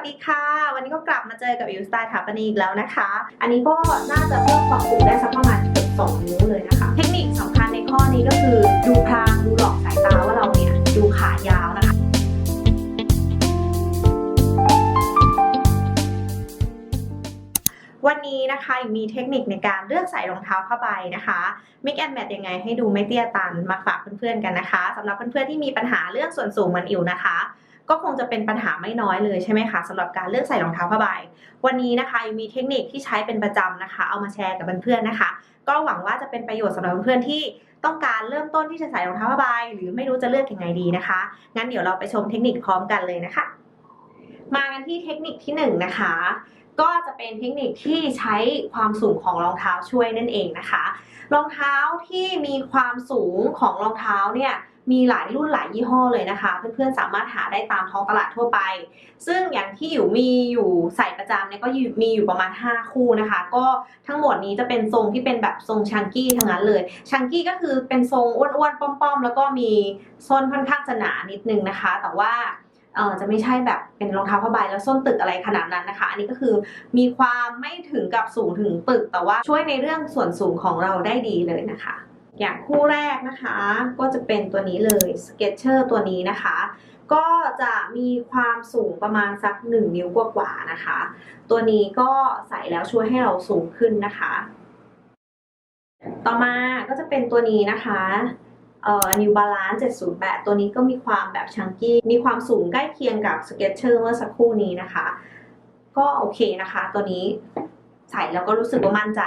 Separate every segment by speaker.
Speaker 1: วัสดีค่ะ วันนี้ก็กลับมาเจอกับอิวสไตล์ถาปนีอีกแล้วนะคะ อันนี้ก็น่าจะเพิ่มความสูงได้สักประมาณเกือบสองนิ้วเลยนะคะ เทคนิคสำคัญในข้อนี้ก็คือ ดูพรางดูหลอกสายตาว่าเราเนี่ยดูขายาวนะคะวันนี้นะคะมีเทคนิคในการเลือกใส่รองเท้าผ้าใบนะคะมิกแอนแมทยังไงให้ดูไม่เตี้ยตันมาฝากเพื่อนๆกันนะคะสำหรับเพื่อนๆที่มีปัญหาเรื่องส่วนสูงเหมือนอิวนะคะ ก็คงจะเป็นปัญหาไม่น้อยเลยใช่ไหมคะสำหรับการเลือกใส่รองเท้าผ้าใบวันนี้นะคะมีเทคนิคที่ใช้เป็นประจำนะคะ เอามาแชร์กับเพื่อนๆนะคะ ก็หวังว่าจะเป็นประโยชน์สำหรับเพื่อนๆที่ต้องการเริ่มต้นที่จะใส่รองเท้าผ้าใบหรือไม่รู้จะเลือกยังไงดีนะคะ งั้นเดี๋ยวเราไปชมเทคนิคพร้อมกันเลยนะคะ มากันที่เทคนิคที่หนึ่งนะคะ ก็จะเป็นเทคนิคที่ใช้ความสูงของรองเท้าช่วยนั่นเองนะคะ รองเท้าที่มีความสูงของรองเท้าเนี่ย มีหลายรุ่นหลายยี่ห้อเลยนะคะ เพื่อนๆสามารถหาได้ตามท้องตลาดทั่วไป ซึ่งอย่างที่อยู่มีอยู่ใส่ประจำเนี่ยก็มีอยู่ประมาณ 5 คู่นะคะ ก็ทั้งหมดนี้จะเป็นทรงที่เป็นแบบทรงชังกี้ทั้งนั้นเลยชังกี้ก็คือเป็นทรงอ้วนๆป้อมๆ แล้วก็มีส้นค่อนข้างจะหนานิดนึงนะคะ แต่ว่าเออจะไม่ใช่แบบเป็นรองเท้าผ้าใบแล้วส้นตึกอะไรขนาดนั้นนะคะ อันนี้ก็คือมีความไม่ถึงกับสูงถึงปึก แต่ว่าช่วยในเรื่องส่วนสูงของเราได้ดีเลยนะคะ อย่างคู่แรกนะคะ ก็จะเป็นตัวนี้เลย Skechers ตัวนี้นะคะ ก็จะมีความสูงประมาณสัก 1 นิ้วกว่าๆนะคะ ตัวนี้ก็ใส่แล้วช่วยให้เราสูงขึ้นนะคะ ต่อมาก็จะเป็นตัวนี้นะคะเอ่อ New Balance 708 ตัวนี้ก็มีความแบบชังกี้ มีความสูงใกล้เคียงกับ Skechers เมื่อสักครู่นี้นะคะ ก็โอเคนะคะ ตัวนี้ ใส่แล้วก็รู้สึกว่ามั่นใจ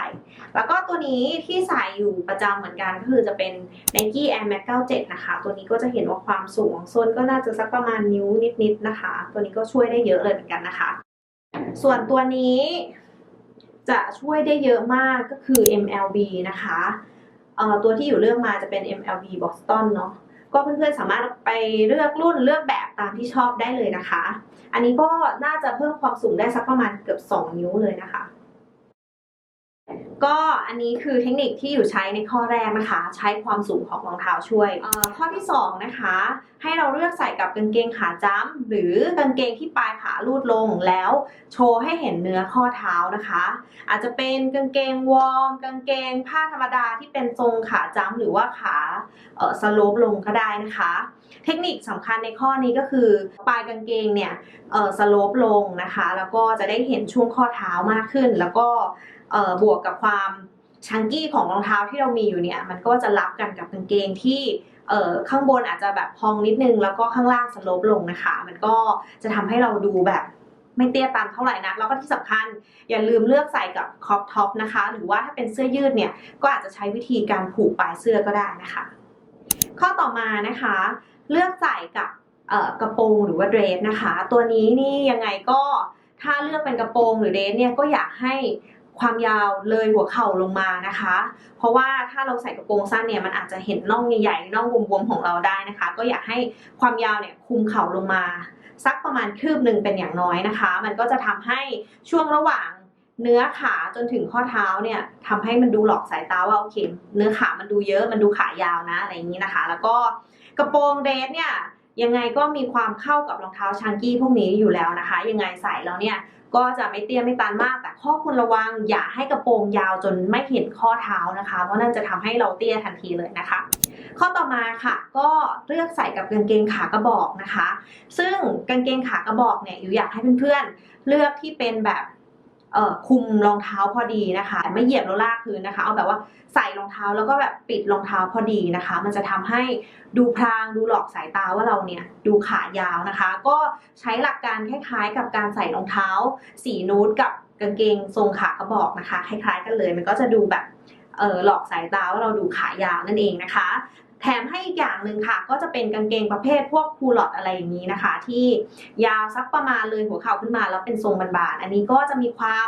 Speaker 1: แล้วก็ตัวนี้ที่ใส่อยู่ประจำเหมือนกันก็คือจะเป็น Nike Air Max 97 นะคะ ตัวนี้ก็จะเห็นว่าความสูงของส้นก็น่าจะสักประมาณนิ้วนิดๆนะคะ ตัวนี้ก็ช่วยได้เยอะเลยเหมือนกันนะคะ ส่วนตัวนี้จะช่วยได้เยอะมากก็คือ MLB นะคะเอ่อตัวที่อยู่เลือกมาจะเป็น MLB Boston เนาะก็เพื่อนๆสามารถไปเลือกรุ่นเลือกแบบตามที่ชอบได้เลยนะคะ อันนี้ก็น่าจะเพิ่มความสูงได้สักประมาณเกือบ 2 นิ้วเลยนะคะ ก็อันนี้คือเทคนิคที่อยู่ใช้ในข้อแรกนะคะ ใช้ความสูงของรองเท้าช่วยเอ่อข้อที่สองนะคะ ให้เราเลือกใส่กับกางเกงขาจ้ำหรือกางเกงที่ปลายขาลูดลงแล้วโชว์ให้เห็นเนื้อข้อเท้านะคะ อาจจะเป็นกางเกงวอร์มกางเกงผ้าธรรมดาที่เป็นทรงขาจ้ำหรือว่าขาเอ่อสโลปลงก็ได้นะคะ เทคนิคสำคัญในข้อนี้ก็คือปลายกางเกงเนี่ยเอ่อสโลปลงนะคะ แล้วก็จะได้เห็นช่วงข้อเท้ามากขึ้นแล้วก็เอ่อ บวกกับความชังกี้ของรองเท้าที่เรามีอยู่เนี่ยมันก็จะรับกันกับกางเกงที่เออข้างบนอาจจะแบบพองนิดนึง แล้วก็ข้างล่างสโลปลงนะคะ มันก็จะทำให้เราดูแบบไม่เตี้ยตันเท่าไหร่นัก แล้วก็ที่สำคัญอย่าลืมเลือกใส่กับครอปท็อปนะคะ หรือว่าถ้าเป็นเสื้อยืดเนี่ยก็อาจจะใช้วิธีการผูกปลายเสื้อก็ได้นะคะ ข้อต่อมานะคะ เลือกใส่กับกระโปรงหรือว่าเดรสนะคะ ตัวนี้นี่ยังไงก็ถ้าเลือกเป็นกระโปรงหรือเดรสเนี่ยก็อยากให้ ความยาวเลยหัวเข่าลงมานะคะ เพราะว่าถ้าเราใส่กระโปรงสั้นเนี่ยมันอาจจะเห็นน่องใหญ่ๆน่องบวมๆของเราได้นะคะ ก็อยากให้ความยาวเนี่ยคุมเข่าลงมา สักประมาณคืบหนึ่งเป็นอย่างน้อยนะคะ มันก็จะทำให้ช่วงระหว่างเนื้อขาจนถึงข้อเท้าเนี่ยทำให้มันดูหลอกสายตาว่าโอเคเนื้อขามันดูเยอะมันดูขายาวนะอะไรอย่างนี้นะคะ แล้วก็กระโปรงเดรสเนี่ย ยังไงก็มีความเข้ากับรองเท้าชังกี้พวกนี้อยู่แล้วนะคะ ยังไงใส่แล้วเนี่ยก็จะไม่เตี้ยไม่ตันมาก แต่ข้อควรระวังอย่าให้กระโปรงยาวจนไม่เห็นข้อเท้านะคะ เพราะนั่นจะทำให้เราเตี้ยทันทีเลยนะคะ ข้อต่อมาค่ะ ก็เลือกใส่กับกางเกงขากระบอกนะคะ ซึ่งกางเกงขากระบอกเนี่ยอยู่อยากให้เพื่อนๆเลือกที่เป็นแบบ คุมรองเท้าพอดีนะคะ ไม่เหยียบแล้วลากพื้นนะคะ เอาแบบว่าใส่รองเท้าแล้วก็แบบปิดรองเท้าพอดีนะคะ มันจะทำให้ดูพรางดูหลอกสายตาว่าเราเนี่ยดูขายาวนะคะ ก็ใช้หลักการคล้ายๆ กับการใส่รองเท้า สีนูดกับกางเกงทรงขากระบอกนะคะ คล้าย ๆ กันเลย มันก็จะดูแบบเออหลอกสายตาว่าเราดูขายาวนั่นเองนะคะ แถมให้อีกอย่างหนึ่งค่ะ ก็จะเป็นกางเกงประเภทพวกคูลอตอะไรอย่างนี้นะคะ ที่ยาวสักประมาณเลยหัวเข่าขึ้นมาแล้วเป็นทรงบานๆอันนี้ก็จะมีความ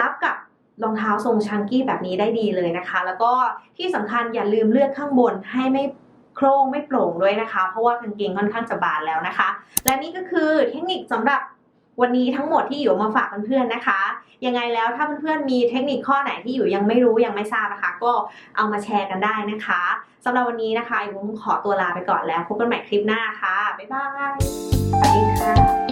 Speaker 1: รับกับรองเท้าทรงชังกี้แบบนี้ได้ดีเลยนะคะ แล้วก็ที่สำคัญอย่าลืมเลือกข้างบนให้ไม่โครงไม่โปร่งด้วยนะคะ เพราะว่ากางเกงค่อนข้างจะบานแล้วนะคะ และนี่ก็คือเทคนิคสำหรับ วันนี้ทั้งหมดที่อยู่มาฝากเพื่อนๆนะคะ ยังไงแล้วถ้าเพื่อนๆมีเทคนิคข้อไหนที่อยู่ยังไม่รู้ยังไม่ทราบนะคะ ก็เอามาแชร์กันได้นะคะสำหรับวันนี้นะคะอยู่ขอตัวลาไปก่อนแล้วพบกันใหม่คลิปหน้าค่ะบ๊ายบายสวัสดีค่ะ